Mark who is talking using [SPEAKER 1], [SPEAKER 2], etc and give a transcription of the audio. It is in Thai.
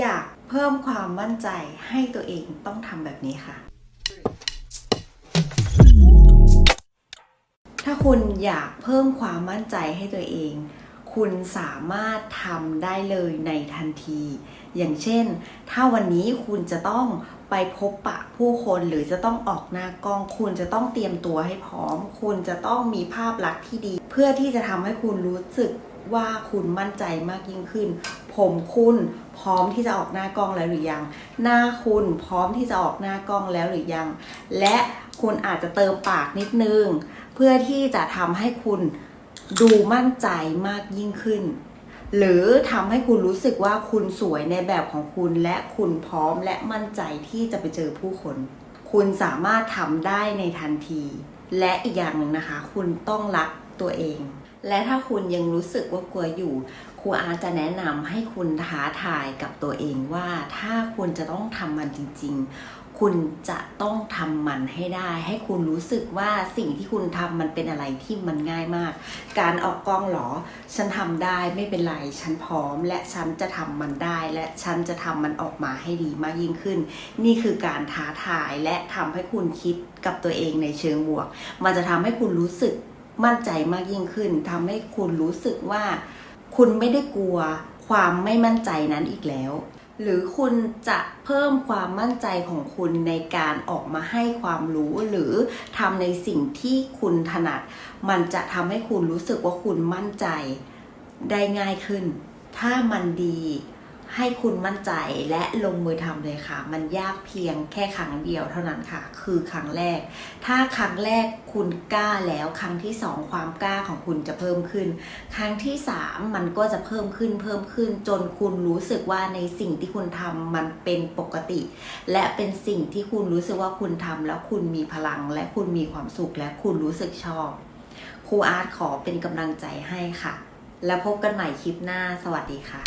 [SPEAKER 1] อยากเพิ่มความมั่นใจให้ตัวเองต้องทำแบบนี้ค่ะ ถ้าคุณอยากเพิ่มความมั่นใจให้ตัวเอง คุณสามารถทำได้เลยในทันที อย่างเช่น ถ้าวันนี้คุณจะต้องไปพบปะผู้คนหรือจะต้องออกหน้ากล้อง คุณจะต้องเตรียมตัวให้พร้อม คุณจะต้องมีภาพลักษณ์ที่ดี เพื่อที่จะทำให้คุณรู้สึก ว่าคุณมั่นใจมากยิ่งขึ้น ผมคุณพร้อมที่จะออกหน้ากล้องแล้วหรือยัง หน้าคุณพร้อมที่จะออกหน้ากล้องแล้วหรือยัง และคุณอาจจะเติมปากนิดนึง เพื่อที่จะทำให้คุณดูมั่นใจมากยิ่งขึ้น หรือทำให้คุณรู้สึกว่าคุณสวยในแบบของคุณและคุณพร้อมและมั่นใจที่จะไปเจอผู้คน คุณสามารถทำได้ในทันที และอีกอย่างหนึ่งนะคะ คุณต้องรักตัวเอง และถ้าคุณยังรู้สึกว่ากลัวอยู่ ครูอาจะแนะนำให้คุณท้าทายกับตัวเองว่า ถ้าคุณจะต้องทำมันจริง ๆ คุณจะต้องทำมันให้ได้ ให้คุณรู้สึกว่าสิ่งที่คุณทำมันเป็นอะไรที่มันง่ายมาก การออกกล้องเหรอ ฉันทำได้ไม่เป็นไร ฉันพร้อม และฉันจะทำมันได้ และฉันจะทำมันออกมาให้ดีมากยิ่งขึ้น นี่คือการท้าทายและทำให้คุณคิดกับตัวเองในเชิงบวก มันจะทำให้คุณรู้สึก มั่นใจมากยิ่งขึ้นทำให้คุณรู้สึกว่า คุณไม่ได้กลัวความไม่มั่นใจนั้นอีกแล้ว หรือคุณจะเพิ่มความมั่นใจของคุณในการออกมาให้ความรู้ หรือทำในสิ่งที่คุณถนัด มันจะทำให้คุณรู้สึกว่าคุณมั่นใจได้ง่ายขึ้น ถ้ามันดี ให้คุณมั่นใจและลงมือทำเลยค่ะ มันยากเพียงแค่ครั้งเดียวเท่านั้นค่ะ คือครั้งแรก ถ้าครั้งแรกคุณกล้าแล้วครั้งที่สองความกล้าของคุณจะเพิ่มขึ้น ครั้งที่สามมันก็จะเพิ่มขึ้นเพิ่มขึ้น จนคุณรู้สึกว่าในสิ่งที่คุณทำมันเป็นปกติ และเป็นสิ่งที่คุณรู้สึกว่าคุณทำแล้วคุณมีพลัง และคุณมีความสุขและคุณรู้สึกชอบครูอาร์ตขอเป็นกำลังใจให้ค่ะ แล้วพบกันใหม่คลิปหน้า สวัสดีค่ะ